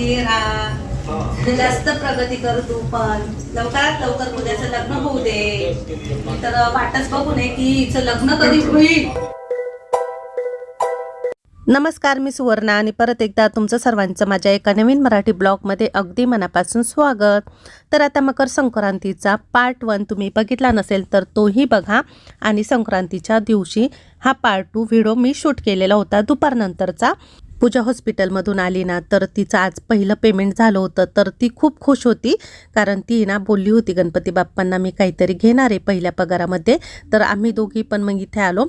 राहा जास्त प्रगती कर तू पण. लवकरात लवकर उद्याचं लग्न होऊ दे. तर वाटच बघू नये की हिचं लग्न कधी होईल. नमस्कार मी सुवर्णा आणि परत एकदा तुमचं सर्वांचं माझ्या एका नवीन मराठी ब्लॉगमध्ये अगदी मनापासून स्वागत. तर आता मकर संक्रांतीचा पार्ट वन तुम्ही बघितला नसेल तर तोही बघा. आणि संक्रांतीच्या दिवशी हा पार्ट टू व्हिडिओ मी शूट केलेला होता दुपारनंतरचा. पूजा हॉस्पिटलमधून आली ना तर तिचं आज पहिलं पेमेंट झालं होतं तर ती खूप खुश होती. कारण ती ना बोलली होती गणपती बाप्पांना मी काहीतरी घेणार आहे पहिल्या पगारामध्ये. तर आम्ही दोघी पण मग इथे आलो.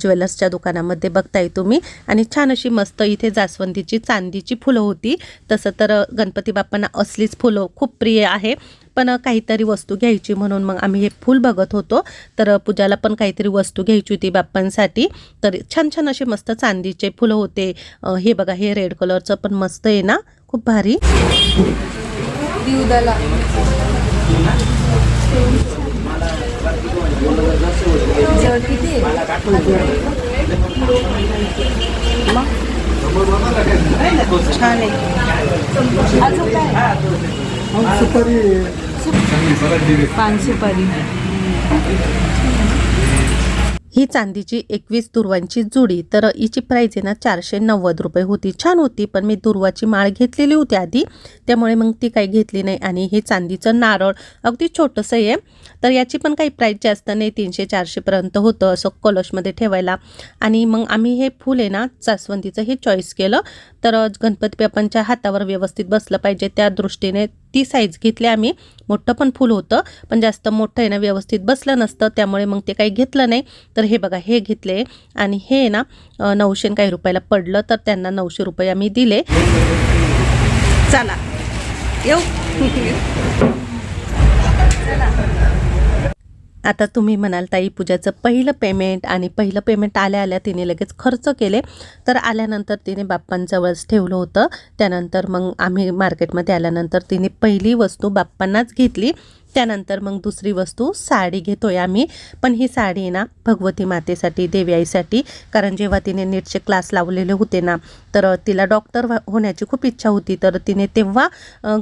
ज्वेलर्सच्या दुकानामध्ये बघताय तुम्ही. आणि छान अशी मस्त इथे जास्वंदीची चांदीची फुलं होती. तसं तर गणपती बाप्पांना असलीच फुलं खूप प्रिय आहे. पण काहीतरी वस्तू घ्यायची म्हणून मग आम्ही हे फूल बघत होतो. तर पूजाला पण काहीतरी वस्तू घ्यायची होती बाप्पांसाठी. तर छान छान असे मस्त चांदीचे फुलं होते. हे बघा हे रेड कलरचं पण मस्त आहे ना. खूप भारी. जवळ किती? आहे? छान आहे. अजून काय? पान सुपारी ही चांदीची एकवीस दुर्वांची जुडी. तर हिची प्राईज आहे ना चारशे नव्वद रुपये होती. छान होती पण मी दुर्वाची माळ घेतलेली होती आधी. त्यामुळे मग ती काही घेतली नाही आणि हे चांदीचं नारळ अगदी छोटंसं आहे. तर याची पण काही प्राईज जास्त नाही तीनशे चारशेपर्यंत होतं असं कलशमध्ये ठेवायला. आणि मग आम्ही हे फूल आहे ना जास्वंदीचं हे चॉईस केलं. तर गणपती बाप्पांच्या हातावर व्यवस्थित बसलं पाहिजे. त्या दृष्टीने ती साईज घेतली आम्ही. मोठं पण फूल होतं पण जास्त मोठं आहे ना व्यवस्थित बसलं नसतं. त्यामुळे मग ते काही घेतलं नाही. तर हे बघा हे घेतले. आणि हे ना नऊशे काही रुपयाला पडलं तर त्यांना नऊशे रुपये आम्ही दिले. चला. येऊ. आता तुम्ही म्हणाल ताई पूजाचं पहिलं पेमेंट आणि पहिलं पेमेंट आल्या आल्या तिने लगेच खर्च केले. तर आल्यानंतर तिने बाप्पांजवळच ठेवलं होतं. त्यानंतर मग आम्ही मार्केटमध्ये आल्यानंतर तिने पहिली वस्तू बाप्पांनाच घेतली. त्यानंतर मग दुसरी वस्तू साडी घेतोय आम्ही. पण ही साडी आहे ना भगवती मातेसाठी देवी आईसाठी. कारण जेव्हा तिने नीटचे क्लास लावलेले होते ना तर तिला डॉक्टर होण्याची खूप इच्छा होती. तर तिने तेव्हा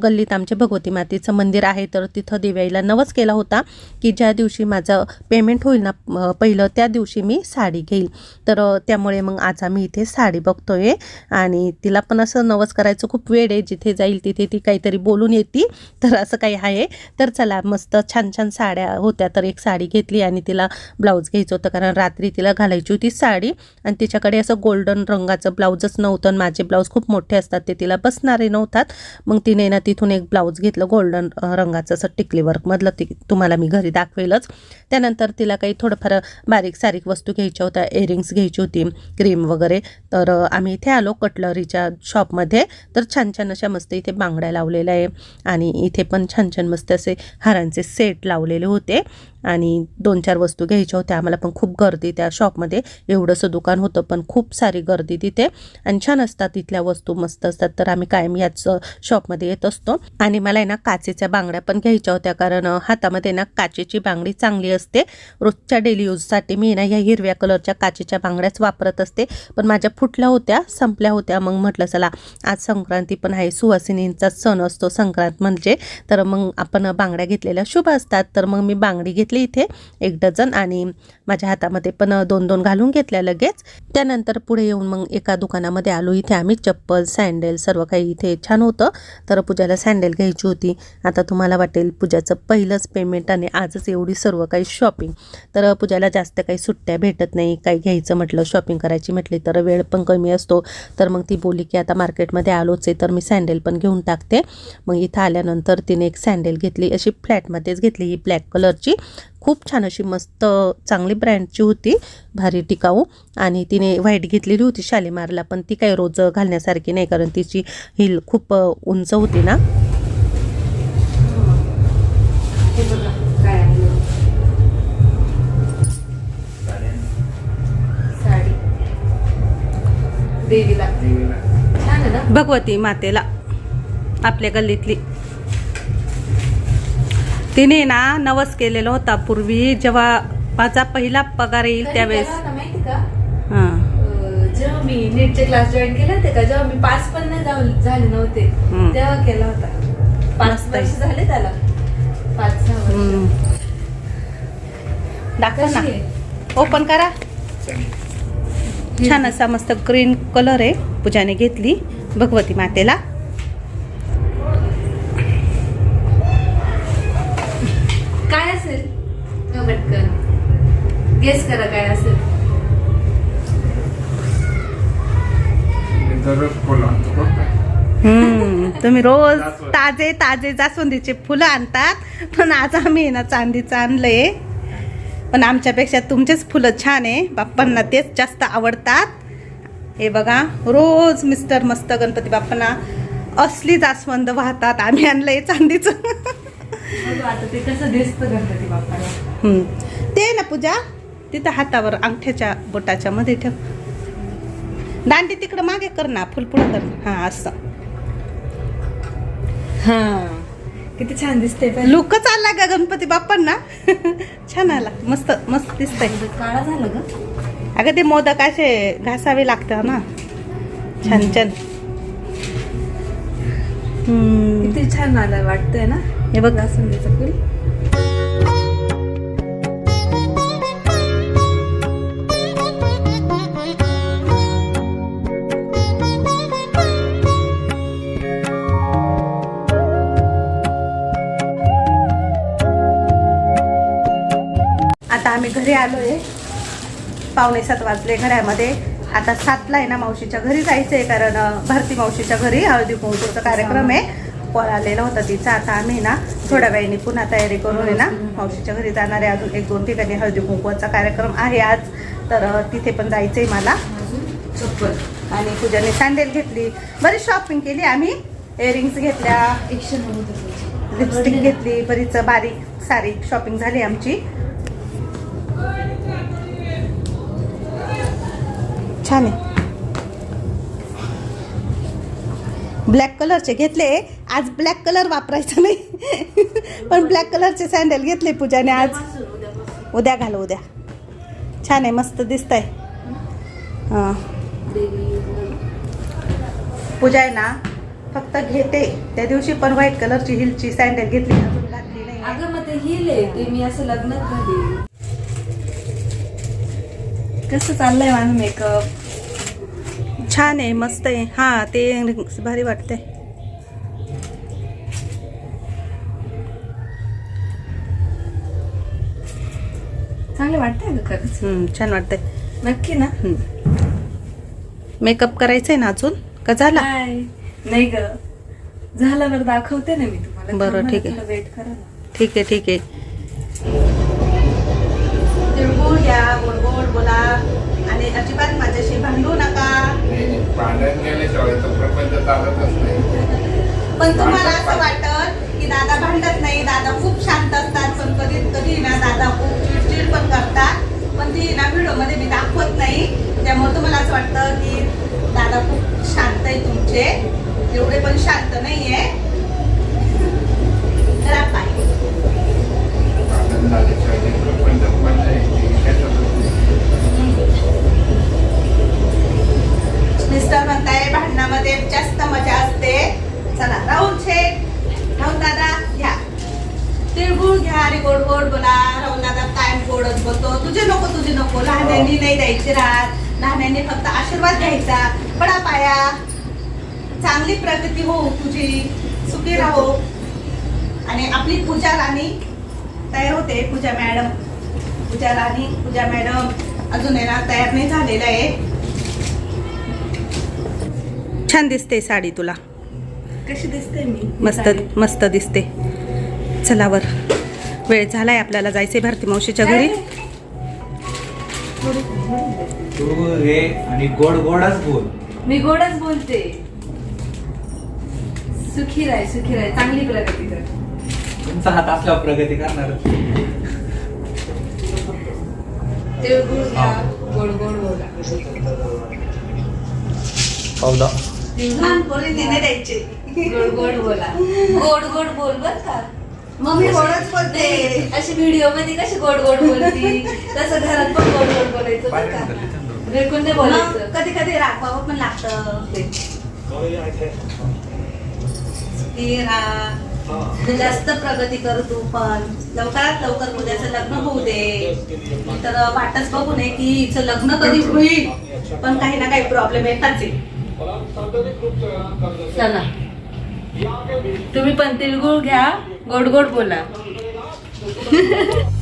गल्लीत आमचे भगवती मातेचं मंदिर आहे. तर तिथं देवी आईला नवस केला होता की ज्या दिवशी माझं पेमेंट होईल ना पहिलं त्या दिवशी मी साडी घेईल. तर त्यामुळे मग आज आम्ही इथे साडी बघतोय. आणि तिला पण असं नवस करायचं खूप वेळ आहे. जिथे जाईल तिथे ती काहीतरी बोलून येते. तर असं काही आहे. तर चला मस्त छान छान साड्या होत्या तर एक साडी घेतली आणि तिला ब्लाऊज घ्यायचं होतं कारण रात्री तिला घालायची होती साडी. आणि तिच्याकडे असं गोल्डन रंगाचं ब्लाऊजच नव्हतं आणि माझे ब्लाऊज खूप मोठे असतात ते तिला बसणारे नव्हतात. मग तिने ना तिथून एक ब्लाऊज घेतलं गोल्डन रंगाचं असं टिकली वर्कमधलं ती तुम्हाला मी घरी दाखवेलच. त्यानंतर तिला काही थोडंफार बारीक सारीक वस्तू घ्यायच्या होत्या इयरिंग्स घ्यायची होती क्रीम वगैरे. तर आम्ही इथे आलो कटलरीच्या शॉपमध्ये तर छान छान अशा मस्त इथे बांगड्या लावलेल्या आहे आणि इथे पण छान छान मस्त असे हारांचे सेट लावलेले होते. आणि दोन चार वस्तू घ्यायच्या होत्या. आम्हाला पण खूप गर्दी त्या शॉपमध्ये. एवढंसं दुकान होतं पण खूप सारी गर्दी तिथे. आणि छान असतात तिथल्या वस्तू मस्त असतात. तर आम्ही कायम याच शॉपमध्ये येत असतो. आणि मला आहे ना काचेच्या बांगड्या पण घ्यायच्या होत्या. कारण हातामध्ये ना काचेची बांगडी चांगली असते. रोजच्या डेली यूजसाठी मी ना ह्या हिरव्या कलरच्या काचेच्या बांगड्याच वापरत असते. पण माझ्या फुटल्या होत्या संपल्या होत्या. मग म्हटलं चला आज संक्रांती पण आहे. सुवासिनींचा सण असतो संक्रांत म्हणजे. तर मग आपण बांगड्या घेतलेल्या शुभ असतात. तर मग मी बांगडी घेतली इथे एक डझन आणि माझ्या हातामध्ये पण दोन दोन घालून घेतल्या लगेच. त्यानंतर पुढे येऊन मग एका दुकानामध्ये आलो. इथे आम्ही चप्पल सँडल सर्व काही इथे छान होतं. तर पूजाला सँडल घ्यायची होती. आता तुम्हाला वाटेल पूजाचं पहिलंच पेमेंट आणि आजच एवढी सर्व काही शॉपिंग तर पूजाला जास्त काही सुट्ट्या भेटत नाही. काही घ्यायचं म्हटलं शॉपिंग करायची म्हटली तर वेळ पण कमी असतो. तर मग ती बोली की आता मार्केटमध्ये आलोच आहे तर मी सँडल पण घेऊन टाकते. मग इथं आल्यानंतर तिने एक सँडल घेतली. अशी फ्लॅटमध्येच घेतली. ही ब्लॅक कलरची खूप छान अशी मस्त चांगली ब्रँडची होती. भारी टिकाऊ. आणि तिने व्हाईट घेतलेली होती शालीमारला पण ती काही रोज घालण्यासारखी नाही कारण तिची हिल खूप उंच होती ना? भगवती मातेला आपल्या गल्लीतली. तिने ना नवस केलेला होता पूर्वी जेव्हा माझा पहिला पगार येईल त्यावेळेस. हां. जेव्हा मी नीटचे क्लास जॉईन केले होते का जेव्हा मी पास पण नाही झाले नव्हते. तेव्हा केला होता. पाच. वर्ष झाले त्याला. पाच. दाखव ना? ओपन करा. छान असा मस्त ग्रीन कलर आहे. पूजाने घेतली. भगवती मातेला काय असेल हो, पटकन. गेस करा काय असेल. तुम्ही रोज. ताजे ताजे जास्वंदीचे फुलं आणतात. पण आज आम्ही ना चांदीचं आणलंय. पण आमच्यापेक्षा तुमचेच फुलं छान आहे. बाप्पांना तेच जास्त आवडतात. हे बघा रोज मिस्टर मस्त गणपती बाप्पांना असली जास्वंद वाहतात. आम्ही आणलंय चांदीचं. आता ते कसं दिसतं गणपती बाप्पाला? हम्म. ते आहे ना पूजा. तिथं हातावर अंगठ्याच्या बोटाच्या मध्ये ठेव. दांडी तिकडं मागे कर ना फुल पुढं कर. हा असं. हा. किती छान दिसते पण. लुकच आला का गणपती बाप्पांना. छान आला. मस्त मस्त दिसतंय. काळा झालं ग. अगं ते मोदक असे घासावे लागतात ना. छान छान. हम्म. किती छान आलं वाटतंय ना. हे बघ. जास्वंदीचं फुल आता आम्ही घरी आलोय. पावणे सात वाजले घरामध्ये. आता सातला आहे ना मावशीच्या घरी जायचंय कारण भारती मावशीच्या घरी हळदी पोहोचवचा कार्यक्रम आहे. कॉल आलेला होता तिचा. आता आम्ही ना थोड्या वेळाने पुन्हा तयारी करून आहे ना मावशीच्या घरी जाणार आहे. अजून एक दोन ठिकाणी हळदी कुंकवाचा कार्यक्रम आहे आज. तर तिथे पण जायचंय मला. चप्पल. आणि पूजाने सँडेल घेतली. बरीच शॉपिंग केली आम्ही. इयरिंग्स घेतल्या. लिपस्टिक घेतली. बरीच बारीक सारी शॉपिंग झाली आमची. छान आहे. ब्लॅक कलरचे घेतले. आज ब्लॅक कलर वापरायचा नाही. पण ब्लॅक कलरचे सँडल घेतले पूजाने आज. उद्या घाल उद्या. छान आहे मस्त दिसत आहे हां. पूजा आहे ना फक्त घेते. त्या दिवशी पण व्हाईट कलरची हिलची सँडल घेतली अजून घातली नाही अगं मग ते हिल आहे ते मी असं लग्नात घाली कसं चाललंय माझं मेकअप छान आहे मस्त आहे. हा ते भारी वाटते चांगलं वाटतंय का खरंच. हम्म, छान वाटतंय. नक्की ना. मेकअप करायचंय ना अजून? का झाला? नाही ग. झाल्यावर दाखवते ना मी तुम्हाला. बरं, ठीक आहे. थोडं वेट करा ना. ठीक आहे ठीक आहे. तिळगुळ बोला आणि अजिबात माझ्याशी भांडू नका. पण तुम्हाला असं वाटत की दादा भांडत नाही दादा खूप शांत असतात पण कधी कधी ना दादा खूप चिडचिड पण करतात. पण ती ना व्हिडिओमध्ये मी दाखवत नाही. त्यामुळे तुम्हाला असं वाटतं की दादा खूप शांत आहे तुमचे. एवढे पण शांत नाहीये. आहे पाय. भांडण झाल्याशिवाय ते प्रपंच पण नाही ते कशातच नाही. मिस्टर म्हणताय भांडणामध्ये जास्त मजा असते चला राहुल शेठ राहुल दादा घ्या तिळगुळ घ्या आणि गोड गोड बोला राहुल दादा कायम गोडच बोलतो तुझे नको तुझे नको लहान्यांनी नाही द्यायची राहत लहान्यांनी फक्त आशीर्वाद घ्यायचा पाया चांगली प्रगती हो तुझी. सुखी राहो. आणि आपली पूजा राणी तयार होते पूजा मॅडम. पूजा राणी पूजा मॅडम अजून ना तयार नाही झालेलं आहे. छान दिसते साडी तुला. कशी दिसते मी? मस्त मस्त दिसते. चला वर. वेळ झालाय आपल्याला जायचंय भारती मावशीच्या घरी. तू आणि गोड गोडच बोल. मी गोडच बोलते. सुखी राय सुखी राय. चांगली प्रगती कर. तुमचा हात असल्यावर प्रगती करणार तिळगुळ घ्या गोड गोड बोला पावला नाही द्यायचे. गोड गोड बोला गोड गोड बोल बर का. मग मी गोडच बोलते. अशी व्हिडिओमध्ये कशी गोड गोड बोलती? तसं घरात पण गोड गोड बोलायचं बरं का. रेकून नाही बोलायचं. कधी कधी राखवावं पण लागतं. जास्त प्रगती कर तू पण. लवकरात लवकर उद्याचं लग्न होऊ दे. तर वाटच बघू नये की हिचं लग्न कधी होईल. पण काही ना काही प्रॉब्लेम येताच आहे. चला. तुम्ही पण तिळगुळ घ्या. गोड गोड बोला.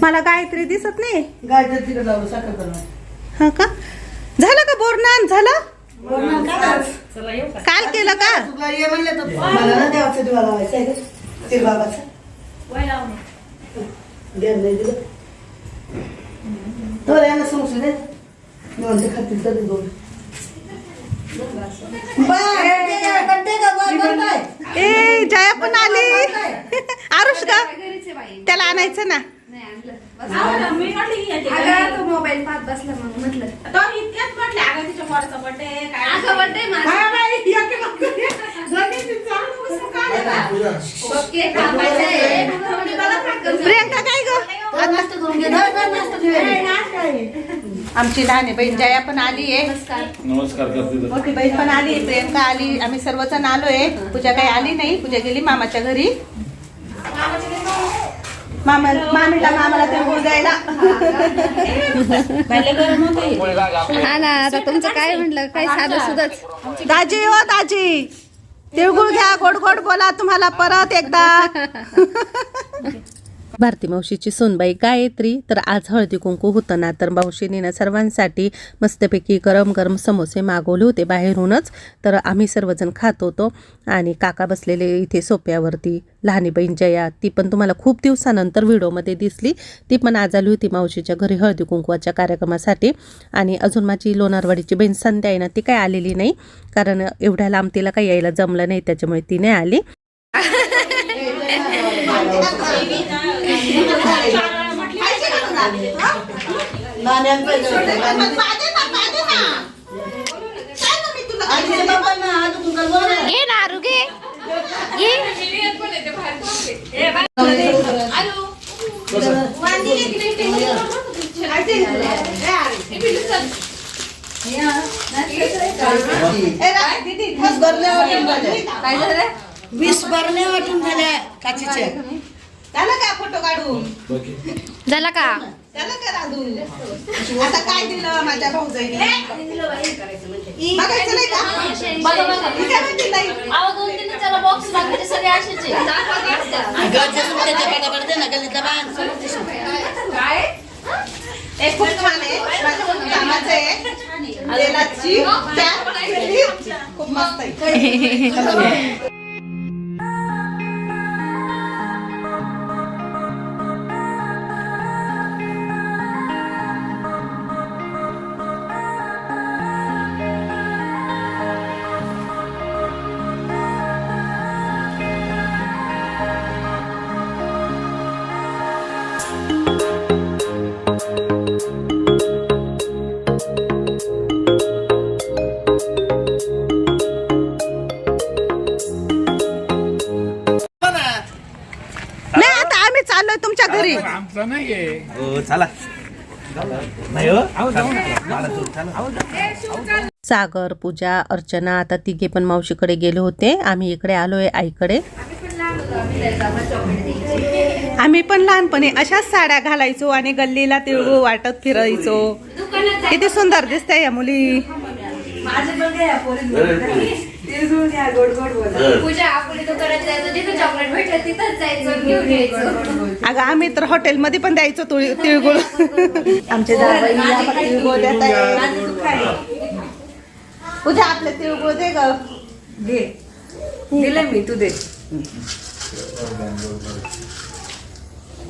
मला गायत्री दिसत नाही करून हा का झालं का बोरनान झालं काल केलं का खातील तरी दोन ए जया पण आली. आरुष का घरीच आहे बाई. त्याला आणायचं ना. मोबाईल पाहत बसला मग म्हटलं. तो इतक्यात म्हटले अगं तिच्या पोराचा बर्थडे काय अगं birthday माझा. ओके, थांबायचं आहे. थोडी मला भाकर प्रियंका काय ग आमची लहान बहीण जया पण आली आहे. नमस्कार. नमस्कार करते मोठी बहीण पण आली प्रियंका आली. आम्ही सर्वजण आलोय. पूजा काही आली नाही. पूजा गेली मामाच्या घरी. मामा मामीला मामाला ते गुळ द्यायला हा ना आता तुमचं काय म्हटलं काय साधं सुधच. दाजी हो दाजी तिळगुळ घ्या गोड गोड बोला तुम्हाला परत एकदा. भारती मावशीची सोनबाई गायत्री तर आज हळदी कुंकू होतं ना तर मावशीने ना सर्वांसाठी मस्तपैकी गरम गरम समोसे मागवले होते बाहेरूनच. तर आम्ही सर्वजण खात होतो आणि काका बसलेले इथे सोप्यावरती. लहानी बहीण जया ती पण तुम्हाला खूप दिवसानंतर व्हिडिओमध्ये दिसली. ती पण आज आली होती मावशीच्या घरी हळदी कुंकवाच्या कार्यक्रमासाठी. आणि अजून माझी लोणारवाडीची बहीण संध्या आहे ना ती काय आलेली नाही. कारण एवढ्या लांब तिला काही यायला जमलं नाही त्याच्यामुळे ती नाही आली. घे ना आरू घे वीस बरण्या वाटून झाल्या काचीच्या झालं का फोटो काढून? झाला का? झालं का राधू आता काय दिलं माझ्या भाऊजाईने? बघायचं नाही का? मी काय म्हणते ताई? हे खूप छान आहे माझ्या खूप कामाचं आहे. तेलाची चार पेटी. खूप मस्त आहे. सागर पूजा अर्चना आता तिघे पण मावशीकडे गेले होते. आम्ही इकडे आलोय आईकडे. आम्ही पण लहानपणी अशाच साड्या घालायचो आणि गल्लीला तिळगूळ वाटत फिरायचो. किती सुंदर दिसते या मुली. पूजा आपण दुकानात जायचं जिथं चॉकलेट भेटलं तिथंच जायचं घेऊन यायचं. अगं आम्ही तर हॉटेलमध्ये पण द्यायचो तुळ- तिळगुळ. आमचे जावई आम्हाला तिळगुळ देत आहे. पूजा आपले तिळगुळ दे ग. घे. दिलं मी तू दे.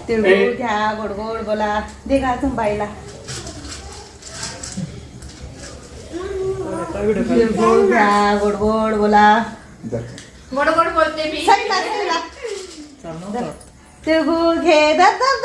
तिळगुळ घ्या गोड गोड बोला. दे गा अजून बाईला. तिळगुळ घ्या गोड गोड बोला गोड गोड बोलते मी सईला सईला तिळगुळ घे दर दर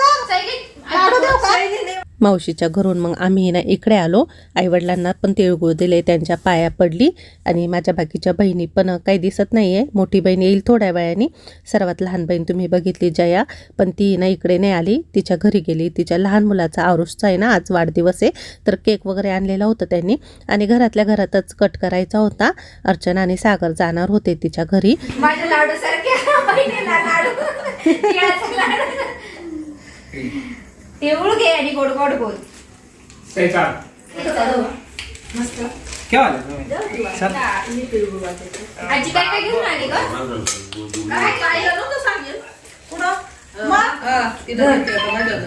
काढू देऊ का मावशीच्या घरून मग आम्ही ना इकडे आलो. आईवडिलांना पण तिळगुळ दिले त्यांच्या पाया पडली आणि माझ्या बाकीच्या बहिणी पण काही दिसत नाही आहे मोठी बहीण येईल थोड्या वेळाने. सर्वात लहान बहीण तुम्ही बघितली जया. पण ती ना इकडे नाही आली. तिच्या घरी गेली. तिच्या लहान मुलाचा आरुषचा आहे ना आज वाढदिवस आहे. तर केक वगैरे आणलेला होता त्यांनी. आणि घरातल्या घरातच कट करायचा होता. अर्चना आणि सागर जाणार होते तिच्या घरी. लाडू. सारख्या बहिणीला लाडू तिळाचा लाडू तिळगुळ घे आणि गोड गोड बोल. मस्त. केव्हा आले तुम्ही चल. आजी काय काय घेऊन आली ग? काय काय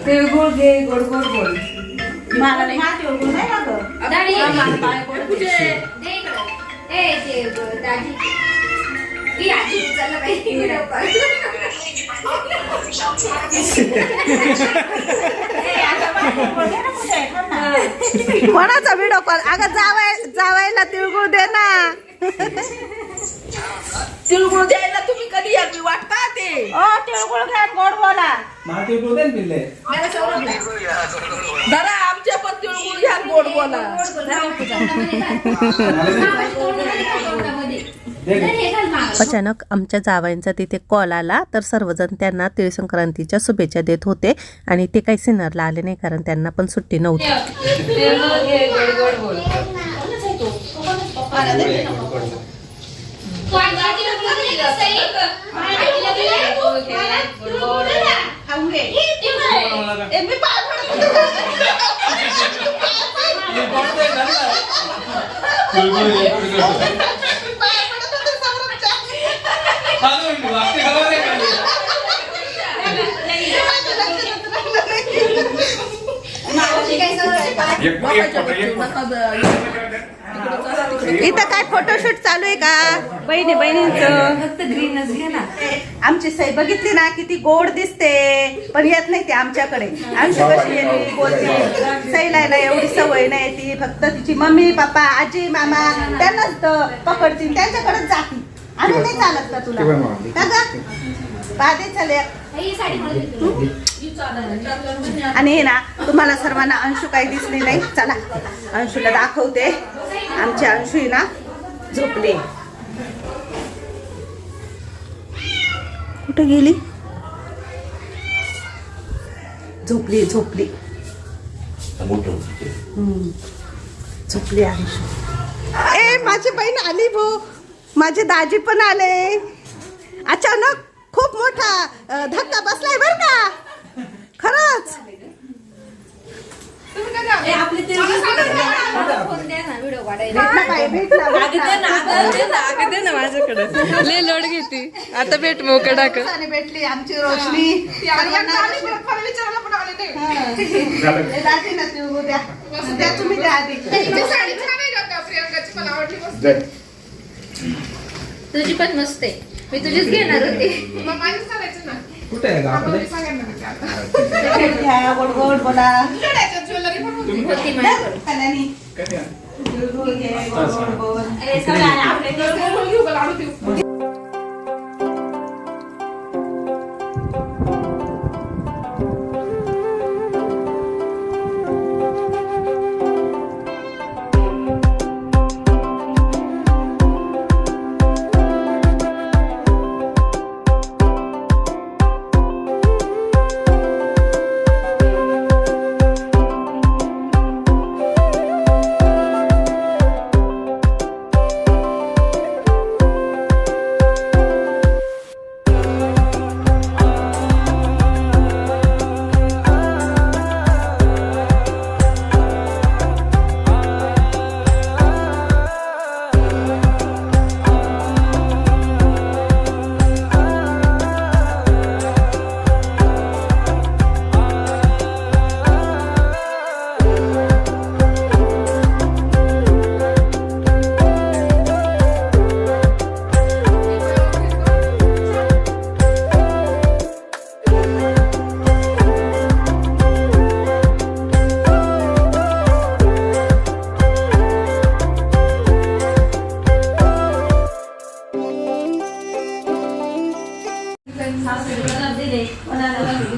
तिळगुळ घे गोड गोड बोल. मला नाही. हा तिळगुळ नाही ना दे. दे ही उचललं व्हिडिओ कॉल. कोणाचा व्हिडिओ कॉल? अगं जावाय जावायला तिळगुळ दे ना. तिळगुळ द्यायला तुम्ही कधी या मी वाट पाहते. ओ तिळगुळ घ्या गोड बोला. मला ते बोलते ना पिल्ले जरा आमच्या पण तिळगुळ घ्या गोड बोला. दे. अचानक आमच्या जावायांचा तिथे कॉल आला तर सर्वजण त्यांना तिळ संक्रांतीच्या शुभेच्छा देत होते आणि ते काही सिन्नरला आले नाही कारण त्यांना पण सुट्टी नव्हती. इथं काय फोटोशूट चालू आहे का? बहिणी बहिणींचं. फक्त ग्रीनच घे ना. आमची सई बघितली ना किती गोड दिसते. पण येत नाही ते आमच्याकडे. आमची कशी येते बोलते. सईला आहे ना एवढी सवय नाही ती. फक्त तिची मम्मी पप्पा आजी मामा त्यांनाच पकडतील. त्यांच्याकडेच जाती नाही चालत का तुला. का? गं? चाले ही. आणि हे ना तुम्हाला सर्वांना अंशू काही दिसली नाही. चला अंशूला दाखवते. आमची अंशू आहे ना झोपली. कुठे गेली? झोपली झोपली. हम्म. झोपली अंशू. ए माझी बहीण आली भो. माझे दाजी पण आले. अचानक खूप मोठा धक्का बसलाय बर का? खरंच. आपली तिळगुळ फोन द्या ना व्हिडिओ काढायला. भेटला बाई, भेटला, भेटला. लय लोड घेते. आता भेट दिवसाने भेटली आमची रोशनी. तुम्ही. तुझी पण मस्त. आहे मी तुझीच घेणार होते. कुठे आहे घ्या गोड गोड बोला. होती. माझ्याकडे कल्याणी. कधी आहे? तिळगुळ घे, गोड गोड बोल. अरे सगळं आपले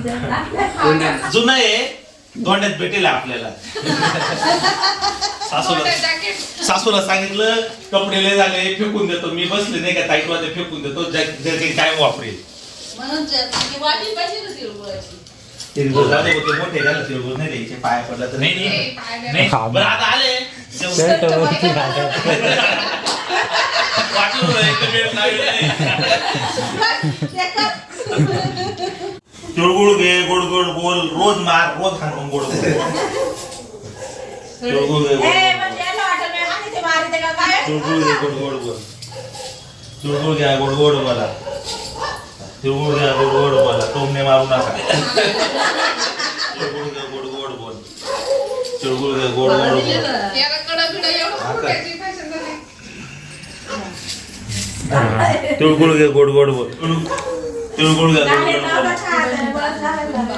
तिळगुळ जुनं आहे. दोंड्यात भेटेल आपल्याला. सासूला सासूला सांगितलं कपडे लय झाले फेकून देतो. मी बसले नाही का ताईटमध्ये फेकून देतो. जर जर काही काय वापरेल. तिळगुळ झाले होते मोठे झाले तिळगुळ नाही द्यायचे. पाया पडला तर नाही नाही. नाही. बरं आता आले. वाटलं तिळगुळ घे गोड गोड बोल रोज मार रोज सांगून गोड बोल. तिळगुळ घे गोड? तिळगुळ घे गोड गोड बोल. तिळगुळ घ्या गोड गोड बोला. तिळगुळ घ्या गोड गोड बोला. टोमने मारू नका. तिळगुळ घ्या गोड गोड बोल. तिळगुळ घ्या गोड गोड बोल? तिळगुळ घे गोड गोड बोल. तिळगुळ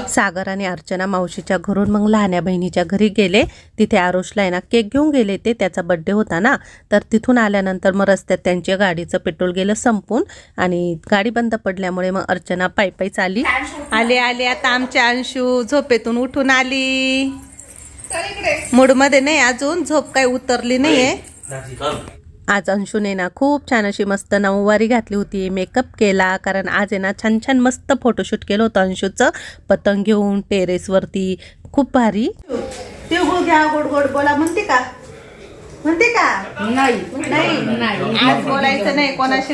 सागर आणि अर्चना मावशीच्या घरून मग लहान्या बहिणीच्या घरी गेले. तिथे आरुषला आहे ना केक घेऊन गेले ते. त्याचा बड्डे होता ना. तर तिथून आल्यानंतर मग रस्त्यात त्यांच्या गाडीचं पेट्रोल गेलं संपून. आणि गाडी बंद पडल्यामुळे मग अर्चना पायी पायीच आली आले आले आता आमच्या अंशू झोपेतून उठून आली. मूडमध्ये नाही अजून. झोप काही उतरली नाहीये. आज अंशूने ना खूप छान अशी मस्त नऊवारी घातली होती मेकअप केला कारण आज आहे ना छान छान मस्त फोटोशूट केलं होतं अंशूचं. पतंग घेऊन टेरेसवरती खूप भारी. तिळगुळ घ्या गोड गोड बोला म्हणते का? म्हणते का? नाही. नाही. आज बोलायचं नाही कोणाशी.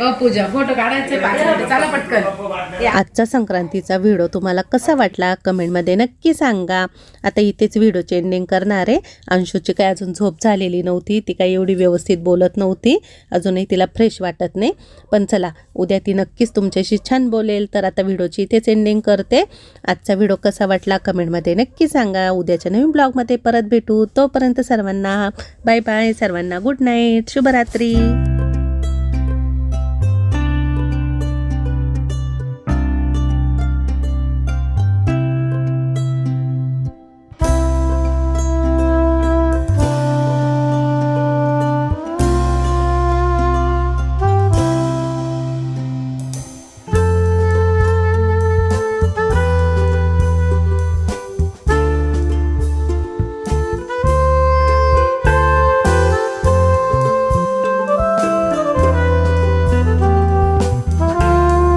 अ, पूजा फोटो काढायचे पाच मिनिटं. चला पटकन. आजचा संक्रांतीचा व्हिडिओ तुम्हाला कसा वाटला कमेंटमध्ये नक्की सांगा. आता इथेच व्हिडिओची एंडिंग करणार आहे. अंशूची काय अजून झोप झालेली नव्हती ती काही एवढी व्यवस्थित बोलत नव्हती. अजूनही तिला फ्रेश वाटत नाही. पण चला उद्या ती नक्कीच तुमच्याशी छान बोलेल. तर आता व्हिडिओची इथेच एंडिंग करते. आजचा व्हिडिओ कसा वाटला कमेंटमध्ये नक्की सांगा. उद्याच्या नवीन ब्लॉगमध्ये परत भेटू. तोपर्यंत सर्वांना बाय बाय सर्वांना गुड नाईट शुभरात्री.